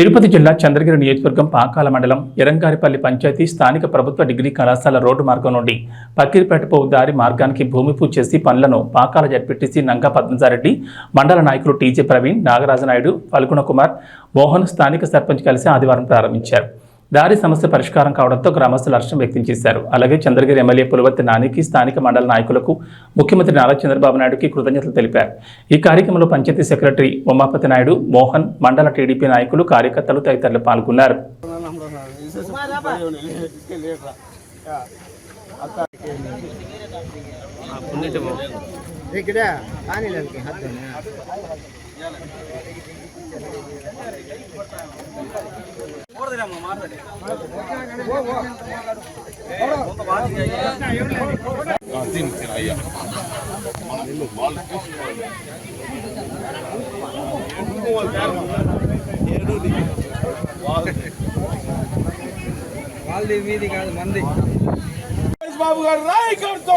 తిరుపతి జిల్లా చంద్రగిరి నియోజకవర్గం పాకాల మండలం ఎరంగారిపల్లి పంచాయతీ స్థానిక ప్రభుత్వ డిగ్రీ కళాశాల రోడ్డు మార్గం నుండి పక్కిరిపేటపు దారి మార్గానికి భూమి పూజ చేసి పనులను పాకాల జడ్పీటీసీ నంగా పద్మజారెడ్డి మండల నాయకులు టీజే ప్రవీణ్ నాగరాజనాయుడు ఫల్గుణ కుమార్ మోహన్ స్థానిక సర్పంచ్ కలిసి ఆదివారం ప్రారంభించారు. దారి సమస్య పరిష్కారం కావడంతో గ్రామస్తులు హర్షం వ్యక్తం చేశారు. అలాగే చంద్రగిరి ఎమ్మెల్యే పులవర్తి నానికి స్థానిక మండల నాయకులకు ముఖ్యమంత్రి నారా చంద్రబాబు నాయుడుకి కృతజ్ఞతలు తెలిపారు. ఈ కార్యక్రమంలో పంచాయతీ సెక్రటరీ ఉమాపతి నాయుడు మోహన్ మండల టీడీపీ నాయకులు కార్యకర్తలు తదితరులు పాల్గొన్నారు. ಮಾತಾಡಮ್ಮ ಮಾತಾಡಿ వాళ్ళది మీది కాదు మంది. బాబు గారు రాయ్ కడుతూ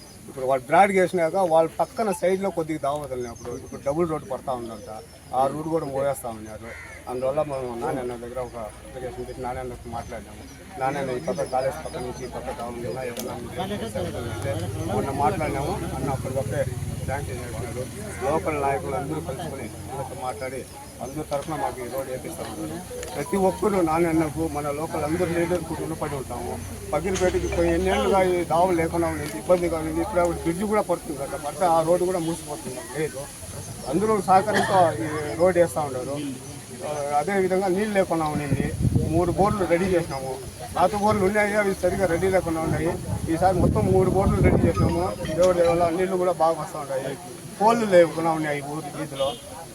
ఇప్పుడు వాళ్ళు బ్రాడ్ చేసినాక వాళ్ళ పక్కన సైడ్లో కొద్దిగా దావ అప్పుడు ఇప్పుడు డబుల్ రోడ్ పడతా ఉందంట ఆ రూట్ కూడా పోయేస్తా ఉన్నారు. అందువల్ల మనం నాన్న దగ్గర ఒక అప్లికేషన్ పెట్టి నాన్నకు మాట్లాడినాము నాన్న ఈ పక్క కాలేజ్ పక్క నుంచి ఈ పక్క టౌన్ ఏదైనా మొన్న మాట్లాడినాము. అన్న అప్పటికప్పుడే శాంక్షన్ చేస్తున్నారు లోకల్ నాయకులు అందరూ కలుసుకుని అందరితో మాట్లాడి అందరి తరఫున మాకు ఈ రోడ్ వేపిస్తాము ప్రతి ఒక్కరు నాన్నకు మన లోకల్ అందరూ లీడర్కు రుణపడి ఉంటాము. పగిలిపేటకి పోయి ఎన్నేళ్ళుగా ఈ దావులు లేకుండా ఉండేది ఇబ్బందిగా ఉండేది ఇప్పుడు బ్రిడ్జ్ కూడా పడుతుంది కదా పడితే ఆ రోడ్డు కూడా మూసిపోతుంది లేదు. అందరూ సహకారంతో ఈ రోడ్ వేస్తూ ఉన్నారు. అదేవిధంగా నీళ్ళు లేకుండా ఉండింది. మూడు బోర్లు రెడీ చేసినాము. పాత బోర్లు ఉన్నాయి అవి సరిగా రెడీ లేకుండా ఉన్నాయి. ఈసారి మొత్తం మూడు బోర్లు రెడీ చేసినాము. దేవుడి దేవాల నీళ్ళు కూడా బాగా వస్తూ ఉంటాయి పోళ్ళు లేకుండా ఉన్నాయి ఊరు ఊరి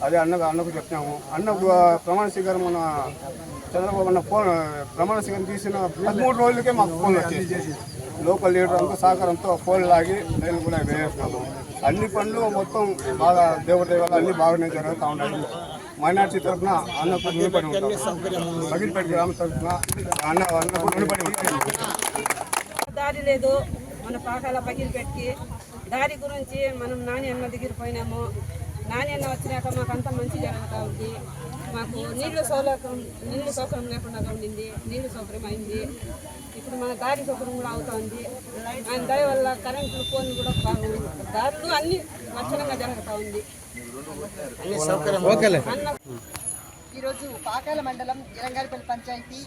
అదే అన్నకు అన్నకు చెప్పినాము. అన్న ప్రమాణ స్వీకారం మన చంద్రబాబు అన్న ఫోన్ ప్రమాణ స్వీకారం తీసిన పదమూడు రోజులకే మాకు ఫోన్ వచ్చేసి లోకల్ లీడర్ అంతా సహకారంతో ఫోన్లు లాగి నేను కూడా వేస్తున్నాము అన్ని పనులు మొత్తం బాగా దేవుడి దేవాల అన్నీ బాగానే జరుగుతూ ఉన్నాయి. మైనార్టీ తరఫున అన్నకు రుణపడి ఉంటాం. బగిరిపేట గ్రామ తరఫున అన్న అన్నకు రుణపడి ఉంటాం. దారి లేదు. మన పాకాల పగిలిపెట్టి దారి గురించి మనం నాని అన్న దగ్గర పోయినాము. నాని అన్న వచ్చినాక మాకు అంత మంచి జరుగుతూ ఉంది. మాకు నీళ్ళు సౌలభ్యం నీళ్ళు సౌకర్యం లేకుండా ఉండింది. నీళ్ళు సౌకర్యం అయింది. ఇప్పుడు మన దారి సౌకర్యం కూడా అవుతుంది. ఆయన దయ వల్ల కరెంటు ఫోన్ కూడా బాగుంది దారులు అన్ని లక్షణంగా జరుగుతూ ఉంది. ఈరోజు పాకాల మండలం ఇరంగారిపల్లి పంచాయతీ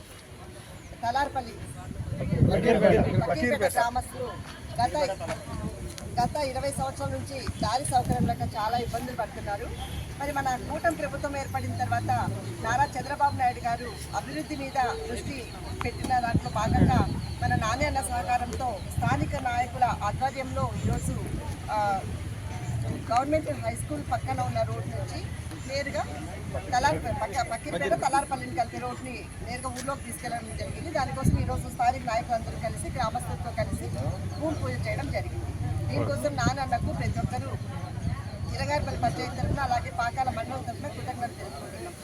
తలార్పల్లి. గ్రామస్తులు గత గత ఇరవై సంవత్సరాల నుంచి దారి సౌకర్యం లేక చాలా ఇబ్బందులు పడుతున్నారు. మరి మన కూటమి ప్రభుత్వం ఏర్పడిన తర్వాత నారా చంద్రబాబు నాయుడు గారు అభివృద్ధి మీద దృష్టి పెట్టిన దాంట్లో భాగంగా మన నాన్న సహకారంతో స్థానిక నాయకుల ఆధ్వర్యంలో ఈరోజు గవర్నమెంట్ హై స్కూల్ పక్కన ఉన్న రోడ్ నుంచి నేరుగా తలార్ పక్క పక్కిపేట తలార్పల్లిని కలిపే రోడ్ని నేరుగా ఊర్లోకి తీసుకెళ్ళడం జరిగింది. దానికోసం ఈరోజు స్థానిక నాయకులందరూ కలిసి గ్రామస్తులతో కలిసి భూమి పూజ చేయడం జరిగింది. దీనికోసం నాన్నకు ప్రతి ఒక్కరూ ఇరగారిపల్లి పంచాయతీ తరఫున అలాగే పాకాల మండలం తరఫున కృతజ్ఞతలు తెలుపుకుంటున్నాం.